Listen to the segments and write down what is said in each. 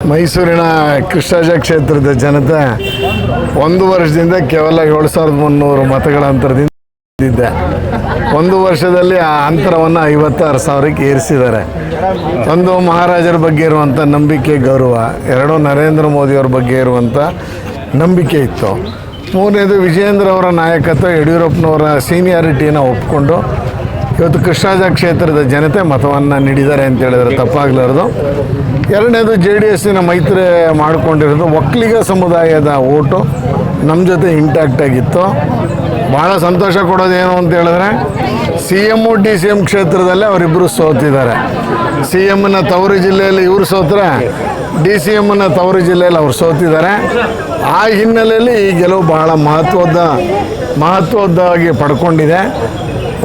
ಮೈಸೂರಿನ ಕೃಷ್ಣರಾಜ ಕ್ಷೇತ್ರದ ಜನತೆ ಒಂದು ವರ್ಷದಿಂದ ಕೇವಲ ಏಳು ಸಾವಿರದ ಮುನ್ನೂರು ಮತಗಳ ಅಂತರದಿಂದ ಒಂದು ವರ್ಷದಲ್ಲಿ ಆ ಅಂತರವನ್ನು ಐವತ್ತಾರು ಸಾವಿರಕ್ಕೆ ಏರಿಸಿದ್ದಾರೆ. ಒಂದು ಮಹಾರಾಜರ ಬಗ್ಗೆ ಇರುವಂಥ ನಂಬಿಕೆ, ಗೌರವ, ಎರಡು ನರೇಂದ್ರ ಮೋದಿಯವ್ರ ಬಗ್ಗೆ ಇರುವಂಥ ನಂಬಿಕೆ ಇತ್ತು. ಮೂರನೇದು ವಿಜಯೇಂದ್ರ ಅವರ ನಾಯಕತ್ವ ಯಡಿಯೂರಪ್ಪನವರ ಸೀನಿಯಾರಿಟಿಯನ್ನು ಒಪ್ಕೊಂಡು ಇವತ್ತು ಕೃಷ್ಣರಾಜ ಕ್ಷೇತ್ರದ ಜನತೆ ಮತವನ್ನು ನೀಡಿದ್ದಾರೆ ಅಂತ ಹೇಳಿದ್ರೆ ತಪ್ಪಾಗಲಾರ್ದು. ಎರಡನೇದು ಜೆ ಡಿ ಎಸ್ಸಿನ ಮೈತ್ರಿ ಮಾಡಿಕೊಂಡಿರೋದು ಒಕ್ಕಲಿಗ ಸಮುದಾಯದ ಓಟು. ನಮ್ಮ ಜೊತೆ ಇಂಟ್ಯಾಕ್ಟ್ ಆಗಿತ್ತು. ಭಾಳ ಸಂತೋಷ ಕೊಡೋದೇನು ಅಂತ ಹೇಳಿದ್ರೆ C M D C M ಕ್ಷೇತ್ರದಲ್ಲೇ ಅವರಿಬ್ಬರು ಸೋತಿದ್ದಾರೆ. ಸಿ ಎಮ್ನ ತವರು ಜಿಲ್ಲೆಯಲ್ಲಿ ಇವರು ಸೋತ್ರೆ, ಡಿ ಸಿ ಎಮ್ನ ತವರು ಜಿಲ್ಲೆಯಲ್ಲಿ ಅವ್ರು ಸೋತಿದ್ದಾರೆ. ಆ ಹಿನ್ನೆಲೆಯಲ್ಲಿ ಈ ಗೆಲುವು ಬಹಳ ಮಹತ್ವದ ಮಹತ್ವದ್ದಾಗಿ ಪಡ್ಕೊಂಡಿದೆ.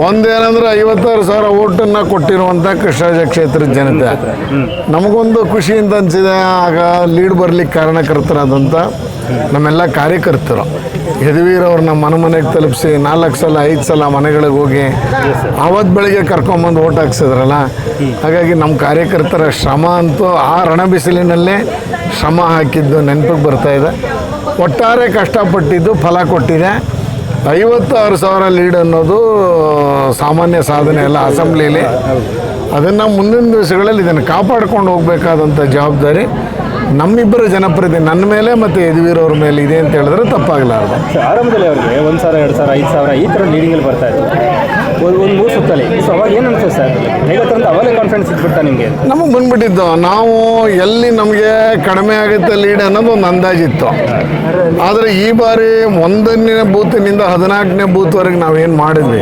ಒಂದೇನಂದ್ರೆ ಐವತ್ತಾರು ಸಾವಿರ ಓಟನ್ನು ಕೊಟ್ಟಿರುವಂಥ ಕೃಷ್ಣರಾಜ ಕ್ಷೇತ್ರದ ಜನತೆ. ನಮಗೊಂದು ಖುಷಿ ಅಂತ ಅನಿಸಿದೆ, ಆಗ ಲೀಡ್ ಬರ್ಲಿಕ್ಕೆ ಕಾರಣಕರ್ತರಾದಂಥ ನಮ್ಮೆಲ್ಲ ಕಾರ್ಯಕರ್ತರು. ಅವ್ರನ್ನ ಮನೆ ಮನೆಗೆ ತಲುಪಿಸಿ ನಾಲ್ಕು ಸಲ, ಐದು ಸಲ ಮನೆಗಳಿಗೆ ಹೋಗಿ ಆವತ್ತು ಬೆಳಿಗ್ಗೆ ಕರ್ಕೊಂಬಂದು ಓಟ್ ಹಾಕ್ಸಿದ್ರಲ್ಲ, ಹಾಗಾಗಿ ನಮ್ಮ ಕಾರ್ಯಕರ್ತರ ಶ್ರಮ ಅಂತೂ ಆ ರಣ ಬಿಸಿಲಿನಲ್ಲೇ ಶ್ರಮ ಹಾಕಿದ್ದು ನೆನಪಿಗೆ ಬರ್ತಾ ಇದೆ. ಒಟ್ಟಾರೆ ಕಷ್ಟಪಟ್ಟಿದ್ದು ಫಲ ಕೊಟ್ಟಿದೆ. ಐವತ್ತಾರು ಸಾವಿರ ಲೀಡ್ ಅನ್ನೋದು ಸಾಮಾನ್ಯ ಸಾಧನೆ ಅಲ್ಲ ಅಸೆಂಬ್ಲಿಯಲ್ಲಿ ಅದನ್ನು ಮುಂದಿನ ದಿವಸಗಳಲ್ಲಿ ಇದನ್ನು ಕಾಪಾಡ್ಕೊಂಡು ಹೋಗಬೇಕಾದಂಥ ಜವಾಬ್ದಾರಿ ನಮ್ಮಿಬ್ಬರ ಜನಪ್ರತಿ ನನ್ನ ಮೇಲೆ ಮತ್ತು ಯದುವೀರವ್ರ ಮೇಲೆ ಇದೆ ಅಂತ ಹೇಳಿದ್ರೆ ತಪ್ಪಾಗಲಾರ್ದು. ಆರಂಭದಲ್ಲಿ ಅವ್ರಿಗೆ ಒಂದು ಸಾವಿರ, ಎರಡು ಸಾವಿರ, ಐದು ಸಾವಿರ ಈ ಥರ ಲೀಡಿಂಗಲ್ಲಿ ಬರ್ತಾ ಇತ್ತು. ಒಂದು ಒಂದು ಮೂರು ಸುತ್ತಲ್ಲಿ. So sir? ಕಾನ್ಫಿಡೆನ್ಸ್ ಇಟ್ಬಿಡ್ತಾ ನಿಮಗೆ? ನಮಗೆ ಬಂದ್ಬಿಟ್ಟಿದ್ದು ನಾವು ಎಲ್ಲಿ ನಮಗೆ ಕಡಿಮೆ ಆಗುತ್ತೆ ಲೀಡ್ ಅನ್ನೋದು ಒಂದು ಅಂದಾಜಿತ್ತು. ಆದರೆ ಈ ಬಾರಿ ಒಂದನೇ ಬೂತಿನಿಂದ ಹದಿನಾಲ್ಕನೇ ಬೂತ್ವರೆಗೆ ನಾವೇನು ಮಾಡಿದ್ವಿ?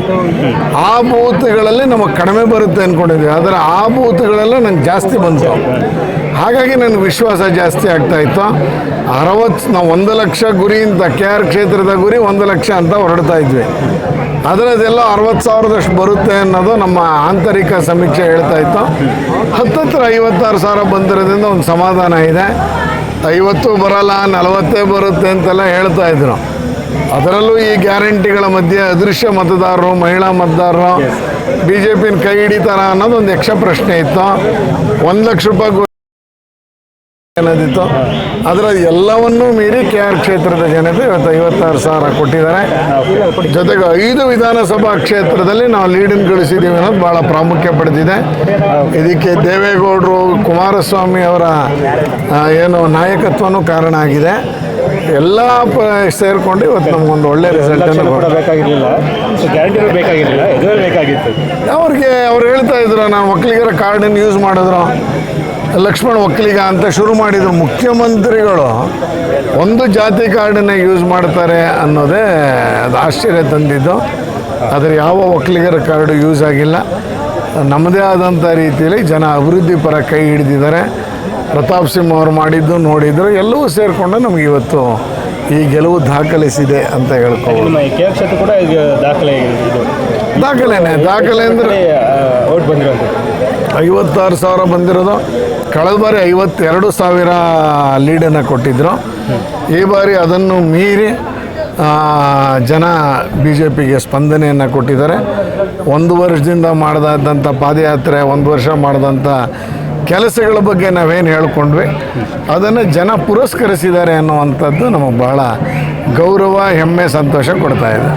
ಆ ಬೂತ್ಗಳಲ್ಲಿ ನಮಗೆ ಕಡಿಮೆ ಬರುತ್ತೆ ಅಂದ್ಕೊಂಡಿದ್ವಿ ಆದರೆ ಆ ಬೂತ್ಗಳೆಲ್ಲ ನಂಗೆ ಜಾಸ್ತಿ ಬಂತು. ಹಾಗಾಗಿ ನನಗೆ ವಿಶ್ವಾಸ ಜಾಸ್ತಿ ಆಗ್ತಾ ಇತ್ತು. ಅರವತ್ತು ನಾವು ಒಂದು ಲಕ್ಷ ಗುರಿ ಅಂತ ಕೆ ಆರ್ ಕ್ಷೇತ್ರದ ಗುರಿ ಒಂದು ಲಕ್ಷ ಅಂತ ಹೊರಡ್ತಾ ಇದ್ವಿ. ಅದರದೆಲ್ಲ ಅರವತ್ತು ಸಾವಿರದಷ್ಟು ಬರುತ್ತೆ ಅನ್ನೋದು ನಮ್ಮ ಆಂತರಿಕ ಸಮೀಕ್ಷೆ ಹೇಳ್ತಾ ಇತ್ತು. ಹತ್ತತ್ರ ಐವತ್ತಾರು ಸಾವಿರ ಬಂದಿರೋದ್ರಿಂದ ಒಂದು ಸಮಾಧಾನ ಇದೆ. ಐವತ್ತು ಬರಲ್ಲ ನಲವತ್ತೇ ಬರುತ್ತೆ ಅಂತೆಲ್ಲ ಹೇಳ್ತಾ ಇದ್ರು. ಅದರಲ್ಲೂ ಈ ಗ್ಯಾರಂಟಿಗಳ ಮಧ್ಯೆ ಅದೃಶ್ಯ ಮತದಾರರು ಮಹಿಳಾ ಮತದಾರರು ಬಿ ಜೆ ಪಿನ ಕೈ ಹಿಡಿತಾರ ಅನ್ನೋದು ಒಂದು ಯಕ್ಷ ಪ್ರಶ್ನೆ ಇತ್ತು. ಒಂದು ಲಕ್ಷ ರೂಪಾಯಿ ಅನ್ನೋದಿತ್ತು ಅದರ ಎಲ್ಲವನ್ನೂ ಮೀರಿ ಕೆ ಆರ್ ಕ್ಷೇತ್ರದ ಜನತೆ ಇವತ್ತು ಐವತ್ತಾರು ಸಾವಿರ ಕೊಟ್ಟಿದ್ದಾರೆ. ಜೊತೆಗೆ ಐದು ವಿಧಾನಸಭಾ ಕ್ಷೇತ್ರದಲ್ಲಿ ನಾವು ಲೀಡನ್ನು ಗಳಿಸಿದ್ದೀವಿ ಅನ್ನೋದು ಭಾಳ ಪ್ರಾಮುಖ್ಯ ಪಡೆದಿದೆ. ಇದಕ್ಕೆ ದೇವೇಗೌಡರು ಕುಮಾರಸ್ವಾಮಿ ಅವರ ಏನು ನಾಯಕತ್ವನೂ ಕಾರಣ ಆಗಿದೆ. ಎಲ್ಲ ಸೇರಿಕೊಂಡು ಇವತ್ತು ನಮಗೊಂದು ಒಳ್ಳೆ ರಿಸಲ್ಟನ್ನು ಬೇಕಾಗಿರಲಿಲ್ಲ. ಅವ್ರಿಗೆ ಅವ್ರು ಹೇಳ್ತಾ ಇದ್ರು ನಾನು ಒಕ್ಕಲಿಗರ ಕಾರ್ಡನ್ನು ಯೂಸ್ ಮಾಡಿದ್ರು. ಲಕ್ಷ್ಮಣ್ ಒಕ್ಕಲಿಗ ಅಂತ ಶುರು ಮಾಡಿದ್ರು. ಮುಖ್ಯಮಂತ್ರಿಗಳು ಒಂದು ಜಾತಿ ಕಾರ್ಡನ್ನ ಯೂಸ್ ಮಾಡ್ತಾರೆ ಅನ್ನೋದೇ ಅದು ಆಶ್ಚರ್ಯ ತಂದಿದ್ದು. ಆದರೆ ಯಾವ ಒಕ್ಕಲಿಗರ ಕಾರ್ಡು ಯೂಸ್ ಆಗಿಲ್ಲ. ನಮ್ಮದೇ ಆದಂಥ ರೀತಿಯಲ್ಲಿ ಜನ ಅಭಿವೃದ್ಧಿ ಪರ ಕೈ ಹಿಡಿದಿದ್ದಾರೆ. ಪ್ರತಾಪ್ ಸಿಂಹ ಅವರು ಮಾಡಿದ್ದು ನೋಡಿದ್ರು ಎಲ್ಲವೂ ಸೇರಿಕೊಂಡು ನಮಗೆ ಇವತ್ತು ಈ ಗೆಲುವು ದಾಖಲಿಸಿದೆ ಅಂತ ಕೂಡ ದಾಖಲೆ ದಾಖಲೆನೇ ದಾಖಲೆ ಅಂದರೆ ಬಂದಿರೋದು. ಐವತ್ತಾರು ಸಾವಿರ ಬಂದಿರೋದು. ಕಳೆದ ಬಾರಿ ಐವತ್ತೆರಡು ಸಾವಿರ ಲೀಡನ್ನು ಕೊಟ್ಟಿದ್ದರು ಈ ಬಾರಿ ಅದನ್ನು ಮೀರಿ ಜನ ಬಿ ಜೆ ಪಿಗೆ ಸ್ಪಂದನೆಯನ್ನು ಕೊಟ್ಟಿದ್ದಾರೆ. ಒಂದು ವರ್ಷದಿಂದ ಮಾಡಿದಂಥ ಪಾದಯಾತ್ರೆ, ಒಂದು ವರ್ಷ ಮಾಡಿದಂಥ ಕೆಲಸಗಳ ಬಗ್ಗೆ ನಾವೇನು ಹೇಳ್ಕೊಂಡ್ವಿ. ಅದನ್ನು ಜನ ಪುರಸ್ಕರಿಸಿದ್ದಾರೆ ಅನ್ನುವಂಥದ್ದು ನಮಗೆ ಭಾಳ ಗೌರವ, ಹೆಮ್ಮೆ, ಸಂತೋಷ ಕೊಡ್ತಾ ಇದೆ.